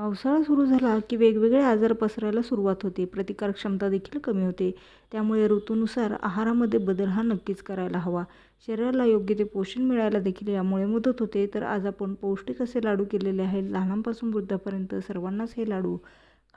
पावसाळा सुरू झाला की वेगवेगळे आजार पसरायला सुरुवात होते. प्रतिकार क्षमता देखील कमी होते. त्यामुळे ऋतूनुसार आहारामध्ये बदल हा नक्कीच करायला हवा. शरीराला योग्य ते पोषण मिळायला देखील यामुळे मदत होते. तर आज आपण पौष्टिक असे लाडू केलेले आहेत. लहानांपासून वृद्धापर्यंत सर्वांनाच हे लाडू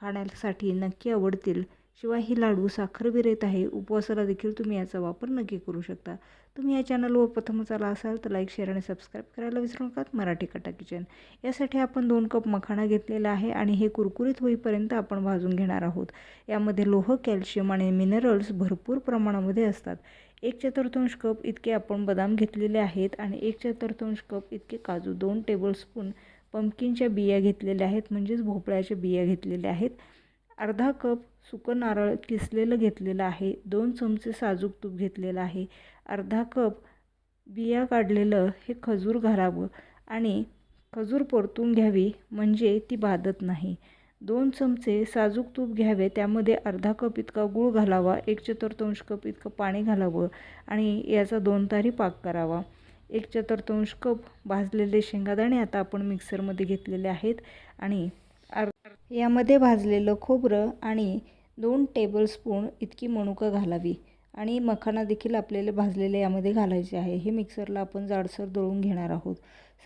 खाण्यासाठी नक्की आवडतील. शिवाय ही लाडू साखरविरहित आहे. उपवासाला देखील तुम्ही याचा वापर नक्की करू शकता. तुम्ही या चॅनलवर प्रथमच आला असाल तर लाईक शेअर आणि सबस्क्राईब करायला विसरू नका. मराठी कटा किचन यासाठी आपण दोन कप मखाणा घेतलेला आहे आणि हे कुरकुरीत होईपर्यंत आपण भाजून घेणार आहोत. यामध्ये लोह कॅल्शियम आणि मिनरल्स भरपूर प्रमाणामध्ये असतात. एक चतुर्थांश कप इतके आपण बदाम घेतलेले आहेत आणि एक चतुर्थांश कप इतके काजू दोन टेबलस्पून पंपकिनच्या बिया घेतलेल्या आहेत म्हणजेच भोपळ्याच्या बिया घेतलेल्या आहेत. अर्धा कप सुकं नारळ किसलेलं घेतलेलं आहे. दोन चमचे साजूक तूप घेतलेलं आहे. अर्धा कप बिया काढलेलं हे खजूर घालावं आणि खजूर परतून घ्यावी म्हणजे ती बाधत नाही. दोन चमचे साजूक तूप घ्यावे त्यामध्ये अर्धा कप इतका गूळ घालावा एक चतुर्थांश कप इतकं पाणी घालावं आणि याचा दोन तारी पाक करावा. एक चतुर्थांश कप भाजलेले शेंगादाणे आता आपण मिक्सरमध्ये घेतलेले आहेत आणि अर्धा यामध्ये भाजलेलं खोबरं आणि दोन टेबलस्पून इतकी मनुका घालावी. आणि मखाना देखील आपल्याला भाजलेले यामध्ये घालायचे आहे. हे मिक्सरला आपण जाडसर दळून घेणार आहोत.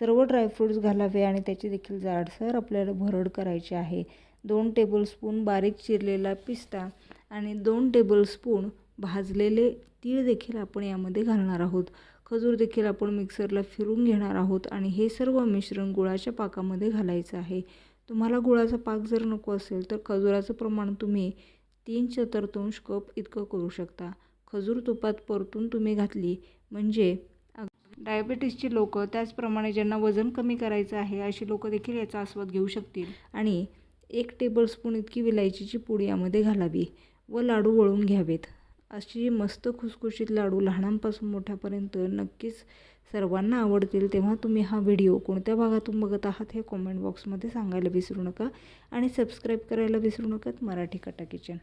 सर्व ड्रायफ्रूट्स घालावे आणि त्याची देखील जाडसर आपल्याला भरड करायची आहे. दोन टेबलस्पून बारीक चिरलेला पिस्ता आणि दोन टेबलस्पून भाजलेले तीळ देखील आपण यामध्ये घालणार आहोत. खजूर देखील आपण मिक्सरला फिरून घेणार आहोत आणि हे सर्व मिश्रण गुळाच्या पाकामध्ये घालायचं आहे. तुम्हाला गुळाचा पाक जर नको असेल तर खजुराचं प्रमाण तुम्ही तीन चतुर्थांश कप इतकं करू शकता. खजूर तुपात परतून तुम्ही घातली म्हणजे डायबेटीसची लोकं त्याचप्रमाणे ज्यांना वजन कमी करायचं आहे अशी लोकं देखील याचा आस्वाद घेऊ शकतील. आणि एक टेबलस्पून इतकी विलायचीची पूड यामध्ये घालावी व लाडू वळून घ्यावेत. अशी मस्त खुसखुशीत लाडू लहानांपासून मोठ्यापर्यंत नक्कीच सर्वांना आवडतील तेव्हा तुम्ही हा व्हिडिओ कोणत्या भागातून बघत आहात हे कॉमेंट बॉक्समध्ये सांगायला विसरू नका. आणि सबस्क्राईब करायला विसरू नका. मराठी कटा किचन